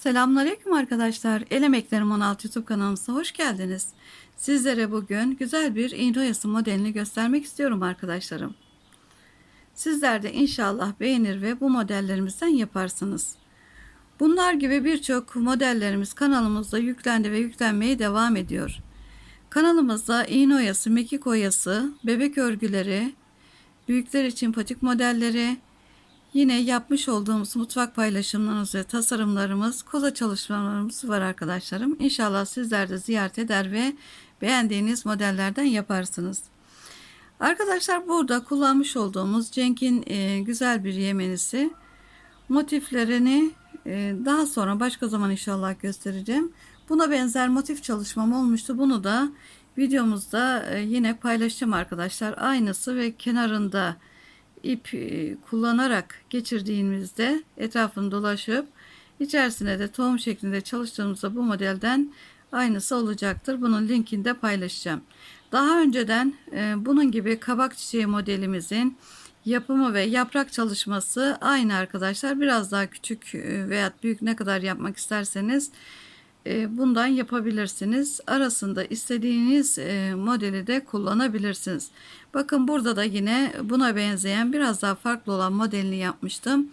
Selamünaleyküm arkadaşlar. El Emeklerim 16 YouTube kanalımıza hoş geldiniz. Sizlere bugün güzel bir iğne oyası modelini göstermek istiyorum arkadaşlarım. Sizler de inşallah beğenir ve bu modellerimizden yaparsınız. Bunlar gibi birçok modellerimiz kanalımızda yüklendi ve yüklenmeye devam ediyor. Kanalımızda iğne oyası, mekik oyası, bebek örgüleri, büyükler için patik modelleri, Yine yapmış olduğumuz mutfak paylaşımlarımız ve tasarımlarımız, koza çalışmalarımız var arkadaşlarım. İnşallah sizler de ziyaret eder ve beğendiğiniz modellerden yaparsınız. Arkadaşlar burada kullanmış olduğumuz Cenk'in e, güzel bir yemenisi. Motiflerini e, daha sonra başka zaman inşallah göstereceğim. Buna benzer motif çalışmam olmuştu. Bunu da videomuzda e, yine paylaşacağım arkadaşlar. Aynısı ve kenarında ip e, kullanarak geçirdiğimizde etrafını dolaşıp içerisine de tohum şeklinde çalıştığımızda bu modelden aynısı olacaktır. Bunun linkini de paylaşacağım. Daha önceden e, bunun gibi kabak çiçeği modelimizin yapımı ve yaprak çalışması aynı arkadaşlar. Biraz daha küçük e, veya büyük ne kadar yapmak isterseniz bundan yapabilirsiniz. Arasında istediğiniz modeli de kullanabilirsiniz. Bakın burada da yine buna benzeyen biraz daha farklı olan modelini yapmıştım.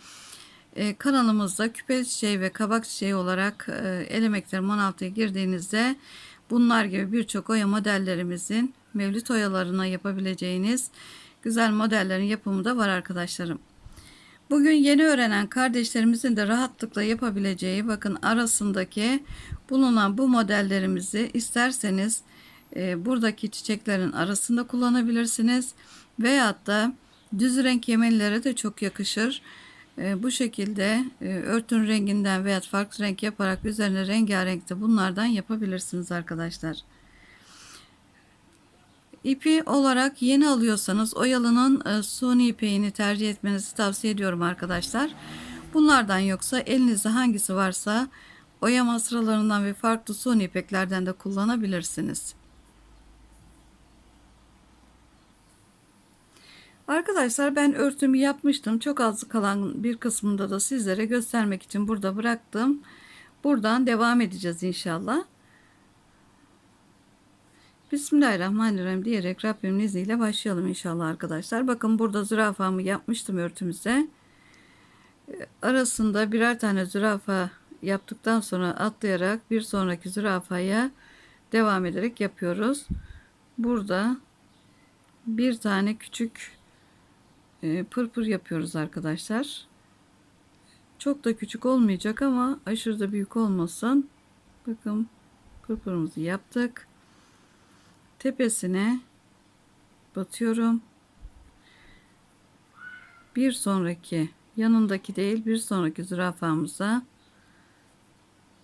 Ee, kanalımızda küpe çiçeği ve kabak çiçeği olarak e, el emekleri 16'ya girdiğinizde bunlar gibi birçok oya modellerimizin mevlüt oyalarına yapabileceğiniz güzel modellerin yapımı da var arkadaşlarım. Bugün yeni öğrenen kardeşlerimizin de rahatlıkla yapabileceği bakın arasındaki bulunan bu modellerimizi isterseniz e, buradaki çiçeklerin arasında kullanabilirsiniz. Veyahut da düz renk yemelilere de çok yakışır. E, bu şekilde e, örtün renginden veya farklı renk yaparak üzerine rengarenkte bunlardan yapabilirsiniz arkadaşlar. İpi olarak yeni alıyorsanız oyalının e, suni ipeğini tercih etmenizi tavsiye ediyorum arkadaşlar. Bunlardan yoksa elinizde hangisi varsa oyama sıralarından ve farklı suni ipeklerden de kullanabilirsiniz. Arkadaşlar ben örtümü yapmıştım. Çok az kalan bir kısmında da sizlere göstermek için burada bıraktım. Buradan devam edeceğiz inşallah. Bismillahirrahmanirrahim diyerek Rabbimin izniyle başlayalım inşallah arkadaşlar. Bakın burada zürafamı yapmıştım örtümüze. Arasında birer tane zürafa yaptıktan sonra atlayarak bir sonraki zürafaya devam ederek yapıyoruz. Burada bir tane küçük e, pırpır yapıyoruz arkadaşlar. Çok da küçük olmayacak ama aşırı da büyük olmasın. Bakın pırpırımızı yaptık. Tepesine batıyorum. Bir sonraki yanındaki değil bir sonraki zürafamıza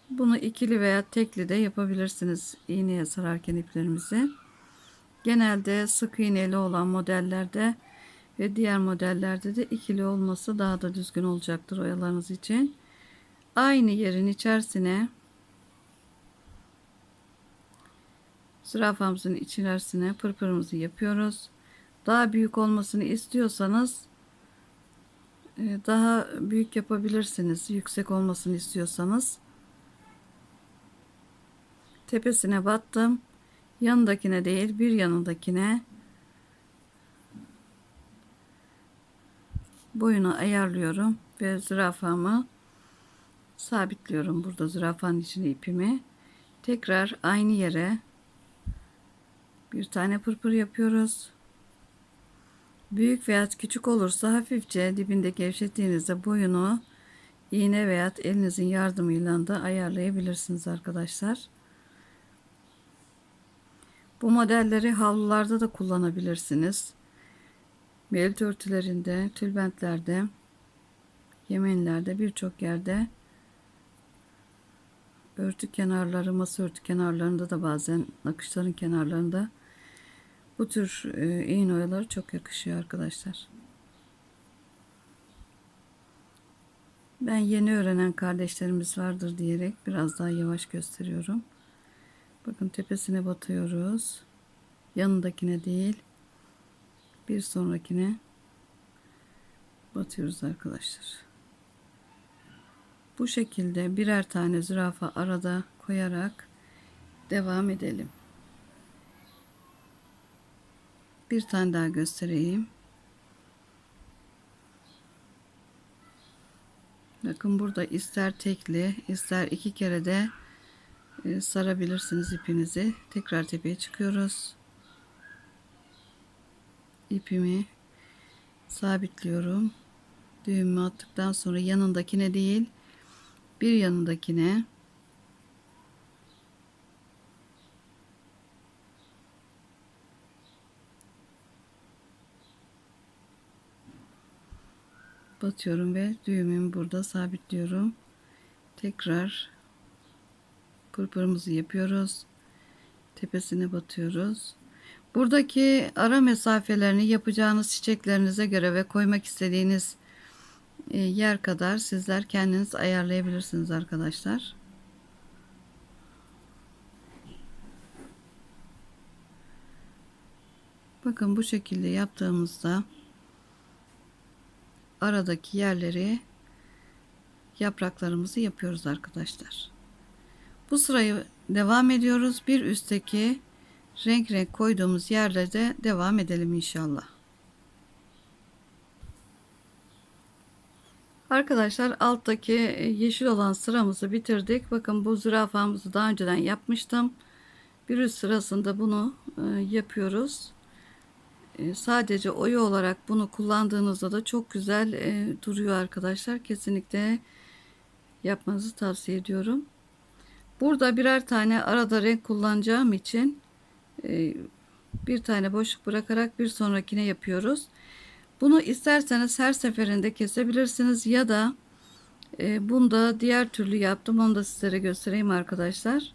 bunu ikili veya tekli de yapabilirsiniz iğneye sararken iplerimizi. Genelde sık iğneli olan modellerde ve diğer modellerde de ikili olması daha da düzgün olacaktır oyalarınız için. Aynı yerin içerisine zürafamızın içerisine pırpırımızı yapıyoruz. Daha büyük olmasını istiyorsanız e, daha büyük yapabilirsiniz. Yüksek olmasını istiyorsanız. Tepesine battım. Yanındakine değil bir yanındakine boyunu ayarlıyorum ve zürafamı sabitliyorum burada zürafanın içine ipimi tekrar aynı yere bir tane pırpır yapıyoruz. Büyük veya küçük olursa hafifçe dibinde gevşettiğinizde boyunu iğne veya elinizin yardımıyla da ayarlayabilirsiniz arkadaşlar. Bu modelleri havlularda da kullanabilirsiniz. Mevlüt örtülerinde, tülbentlerde, yemenlerde birçok yerde örtü kenarları, masa örtü kenarlarında da bazen nakışların kenarlarında bu tür e, iğne oyaları çok yakışıyor arkadaşlar. Ben yeni öğrenen kardeşlerimiz vardır diyerek biraz daha yavaş gösteriyorum. Bakın tepesine batıyoruz. Yanındakine değil bir sonrakine batıyoruz arkadaşlar. Bu şekilde birer tane zürafa arada koyarak devam edelim. Bir tane daha göstereyim. Bakın burada ister tekli ister iki kere de e, sarabilirsiniz ipinizi. Tekrar tepeye çıkıyoruz. İpimi sabitliyorum. Düğümü attıktan sonra yanındakine değil bir yanındakine batıyorum ve düğümümü burada sabitliyorum. Tekrar pırpırımızı yapıyoruz. Tepesine batıyoruz. Buradaki ara mesafelerini yapacağınız çiçeklerinize göre ve koymak istediğiniz e, yer kadar sizler kendiniz ayarlayabilirsiniz arkadaşlar. Bakın bu şekilde yaptığımızda aradaki yerleri yapraklarımızı yapıyoruz arkadaşlar. Bu sırayı devam ediyoruz. Bir üstteki renk renk koyduğumuz yerlerde devam edelim inşallah. Arkadaşlar alttaki yeşil olan sıramızı bitirdik. Bakın bu zürafamızı daha önceden yapmıştım. Bir üst sırasında bunu e, yapıyoruz. E, sadece oyu olarak bunu kullandığınızda da çok güzel e, duruyor arkadaşlar. Kesinlikle yapmanızı tavsiye ediyorum. Burada birer tane arada renk kullanacağım için bir tane boşluk bırakarak bir sonrakine yapıyoruz. Bunu isterseniz her seferinde kesebilirsiniz ya da e, bunda diğer türlü yaptım. Onu da sizlere göstereyim arkadaşlar.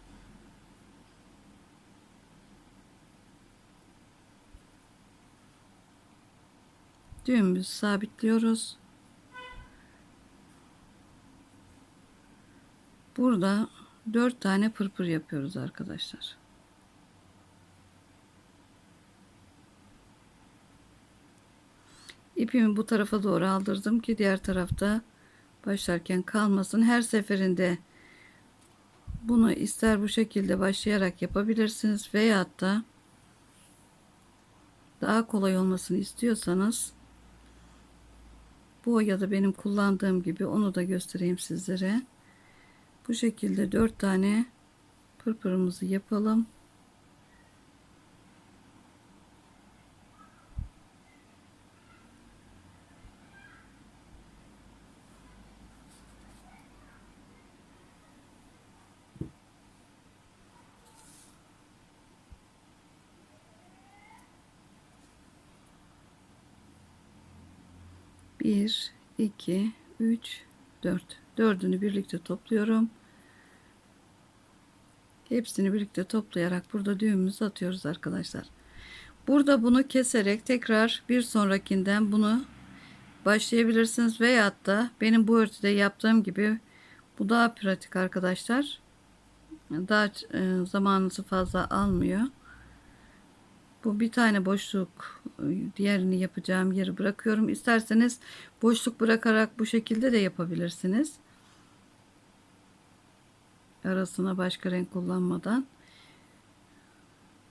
Düğümümüzü sabitliyoruz. Burada 4 tane pırpır yapıyoruz arkadaşlar. İpimi bu tarafa doğru aldırdım ki diğer tarafta başlarken kalmasın. Her seferinde bunu ister bu şekilde başlayarak yapabilirsiniz veyahut da daha kolay olmasını istiyorsanız bu ya da benim kullandığım gibi onu da göstereyim sizlere. Bu şekilde dört tane pırpırımızı yapalım. Bir, iki, üç, dört. Dördünü birlikte topluyorum. Hepsini birlikte toplayarak burada düğümümüzü atıyoruz arkadaşlar. Burada bunu keserek tekrar bir sonrakinden bunu başlayabilirsiniz veyahut da benim bu örtüde yaptığım gibi bu daha pratik arkadaşlar. Daha e, zamanınızı fazla almıyor. Bu bir tane boşluk diğerini yapacağım yeri bırakıyorum. İsterseniz boşluk bırakarak bu şekilde de yapabilirsiniz. Arasına başka renk kullanmadan.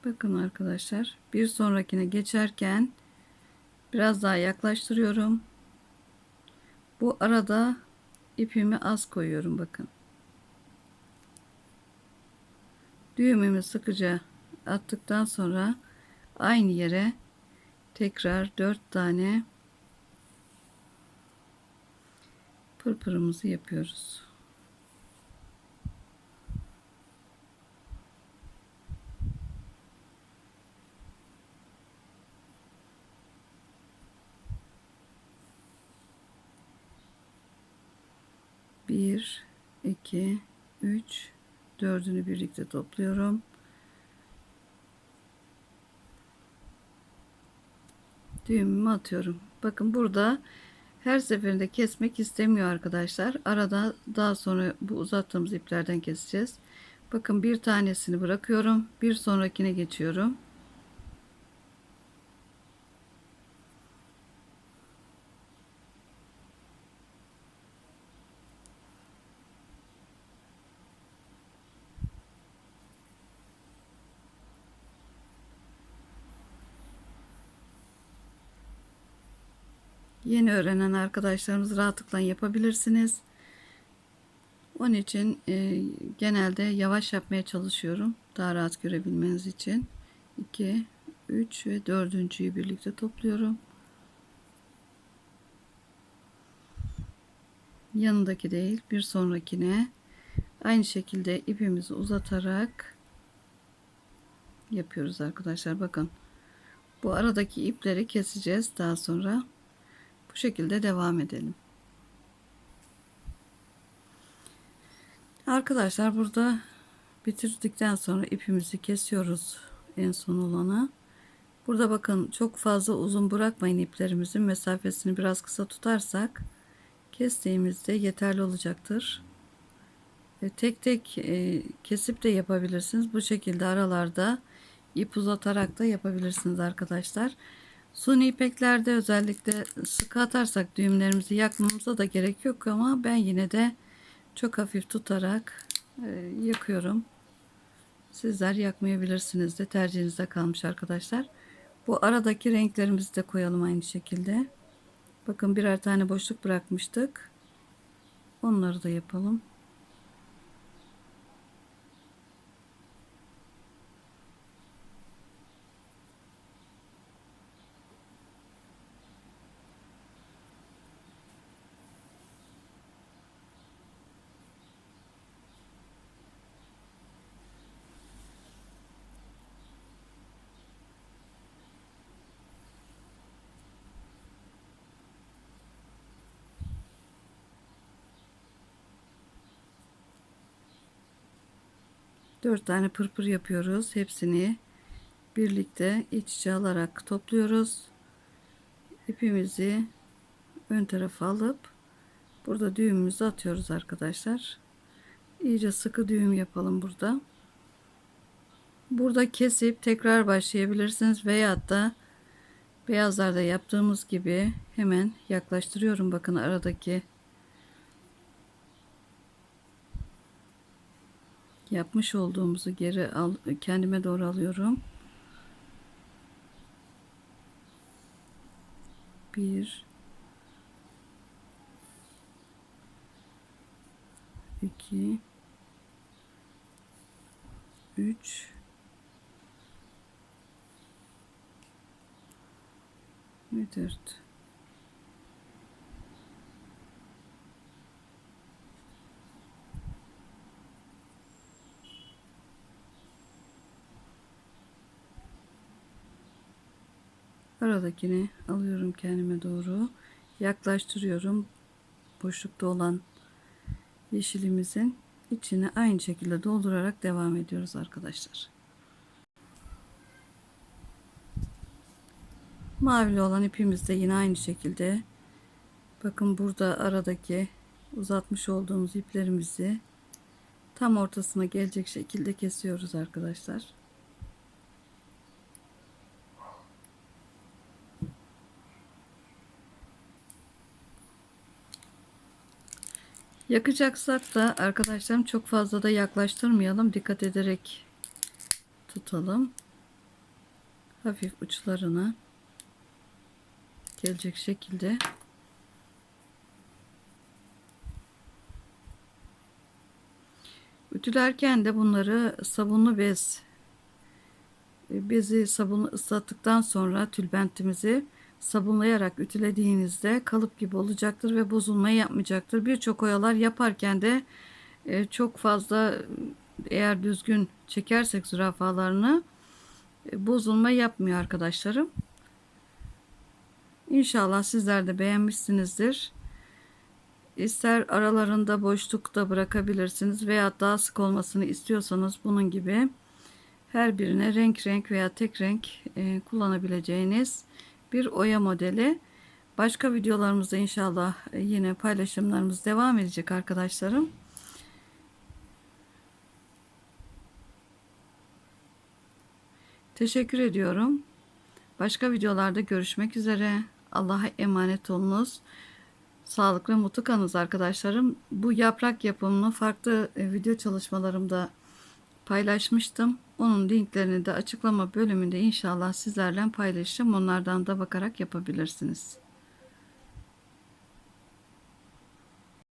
Bakın arkadaşlar bir sonrakine geçerken biraz daha yaklaştırıyorum. Bu arada ipimi az koyuyorum bakın. Düğümümü sıkıca attıktan sonra aynı yere tekrar dört tane pırpırımızı yapıyoruz. Bir, iki, üç, dördünü birlikte topluyorum. Düğümümü atıyorum. Bakın burada her seferinde kesmek istemiyor arkadaşlar. Arada daha sonra bu uzattığımız iplerden keseceğiz. Bakın bir tanesini bırakıyorum. Bir sonrakine geçiyorum. Yeni öğrenen arkadaşlarımız rahatlıkla yapabilirsiniz. Onun için e, genelde yavaş yapmaya çalışıyorum. Daha rahat görebilmeniz için. 2, 3 ve dördüncüyü birlikte topluyorum. Yanındaki değil bir sonrakine aynı şekilde ipimizi uzatarak yapıyoruz arkadaşlar. Bakın bu aradaki ipleri keseceğiz daha sonra. Bu şekilde devam edelim. Arkadaşlar burada bitirdikten sonra ipimizi kesiyoruz en son olana. Burada bakın çok fazla uzun bırakmayın iplerimizin mesafesini biraz kısa tutarsak kestiğimizde yeterli olacaktır. Tek tek e, kesip de yapabilirsiniz. Bu şekilde aralarda ip uzatarak da yapabilirsiniz arkadaşlar. Suni ipeklerde özellikle sıkı atarsak düğümlerimizi yakmamıza da gerek yok ama ben yine de çok hafif tutarak e, yakıyorum. Sizler yakmayabilirsiniz de tercihinize kalmış arkadaşlar. Bu aradaki renklerimizi de koyalım aynı şekilde. Bakın birer tane boşluk bırakmıştık. Onları da yapalım. Dört tane pırpır yapıyoruz. Hepsini birlikte iç içe alarak topluyoruz. İpimizi ön tarafa alıp burada düğümümüzü atıyoruz arkadaşlar. İyice sıkı düğüm yapalım burada. Burada kesip tekrar başlayabilirsiniz veyahut da beyazlarda yaptığımız gibi hemen yaklaştırıyorum bakın aradaki yapmış olduğumuzu geri al, kendime doğru alıyorum. Bir, iki, üç, ve dört. Aradakini alıyorum kendime doğru. Yaklaştırıyorum. Boşlukta olan yeşilimizin içine aynı şekilde doldurarak devam ediyoruz arkadaşlar. Mavili olan ipimiz de yine aynı şekilde. Bakın burada aradaki uzatmış olduğumuz iplerimizi tam ortasına gelecek şekilde kesiyoruz arkadaşlar. Yakacaksak da arkadaşlarım çok fazla da yaklaştırmayalım. Dikkat ederek tutalım. Hafif uçlarına gelecek şekilde. Ütülerken de bunları sabunlu bez bezi sabunla ıslattıktan sonra tülbentimizi sabunlayarak ütülediğinizde kalıp gibi olacaktır ve bozulma yapmayacaktır. Birçok oyalar yaparken de e, çok fazla eğer düzgün çekersek zürafalarını e, bozulma yapmıyor arkadaşlarım. İnşallah sizler de beğenmişsinizdir. İster aralarında boşlukta bırakabilirsiniz veya daha sık olmasını istiyorsanız bunun gibi her birine renk renk veya tek renk e, kullanabileceğiniz bir oya modeli. Başka videolarımızda inşallah e, yine paylaşımlarımız devam edecek arkadaşlarım. Teşekkür ediyorum. Başka videolarda görüşmek üzere. Allah'a emanet olunuz. Sağlıklı mutlu kalınız arkadaşlarım. Bu yaprak yapımını farklı e, video çalışmalarımda paylaşmıştım. Onun linklerini de açıklama bölümünde inşallah sizlerle paylaşacağım. Onlardan da bakarak yapabilirsiniz.